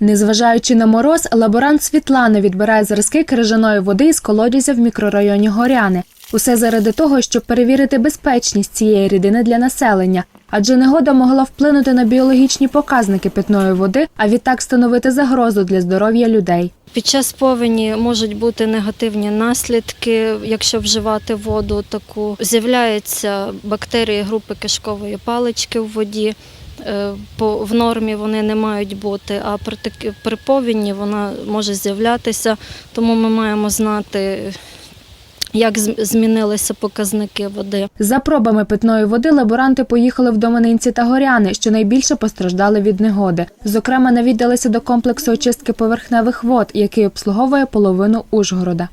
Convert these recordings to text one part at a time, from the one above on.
Незважаючи на мороз, лаборант Світлана відбирає зразки крижаної води із колодязя в мікрорайоні Горяни. Усе заради того, щоб перевірити безпечність цієї рідини для населення, адже негода могла вплинути на біологічні показники питної води, а відтак становити загрозу для здоров'я людей. Під час повені можуть бути негативні наслідки, якщо вживати воду таку. З'являються бактерії групи кишкової палички в воді. Е, По, в нормі вони не мають бути, а при, при повені вона може з'являтися, тому ми маємо знати, як змінилися показники води. За пробами питної води лаборанти поїхали в Доманинці та Горяни, що найбільше постраждали від негоди. Зокрема, навідалися до комплексу очистки поверхневих вод, який обслуговує половину Ужгорода.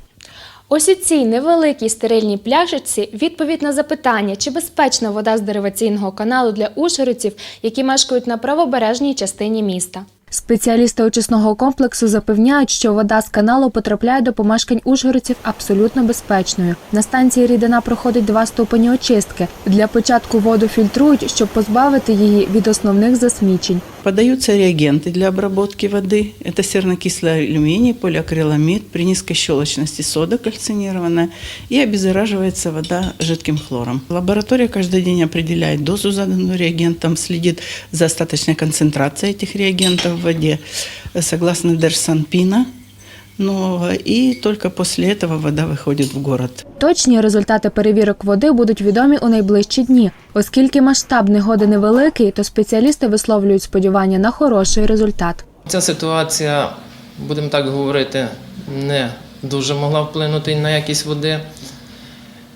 Ось у цій невеликій стерильній пляшечці відповідь на запитання, чи безпечна вода з дериваційного каналу для ужгородців, які мешкають на правобережній частині міста. Спеціалісти очисного комплексу запевняють, що вода з каналу потрапляє до помешкань ужгородців абсолютно безпечною. На станції рідина проходить два ступені очистки. Для початку воду фільтрують, щоб позбавити її від основних засмічень. Подаются реагенты для обработки воды. Это сернокислый алюминий, полиакриламид, при низкой щелочности сода кальцинированная и обеззараживается вода жидким хлором. Лаборатория каждый день определяет дозу заданную реагентом, следит за остаточной концентрацией этих реагентов в воде э, согласно Дерсанпина нового, и только после этого вода выходит в город. Точні результати перевірок води будуть відомі у найближчі дні. Оскільки масштаб негоди невеликий, то спеціалісти висловлюють сподівання на хороший результат. Ця ситуація, будемо так говорити, не дуже могла вплинути на якість води,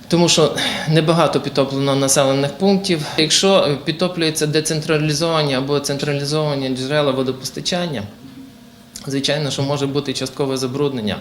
тому що небагато підтоплено населених пунктів. Якщо підтоплюються децентралізовані або централізовані джерела водопостачання, звичайно, що може бути часткове забруднення.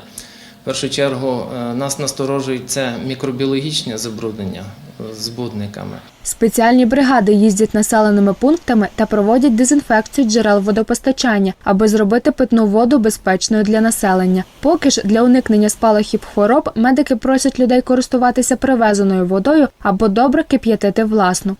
В першу чергу е, нас насторожують це мікробіологічне забруднення е, збудниками. Спеціальні бригади їздять населеними пунктами та проводять дезінфекцію джерел водопостачання, аби зробити питну воду безпечною для населення. Поки ж для уникнення спалахів хвороб медики просять людей користуватися привезеною водою або добре кип'ятити власну.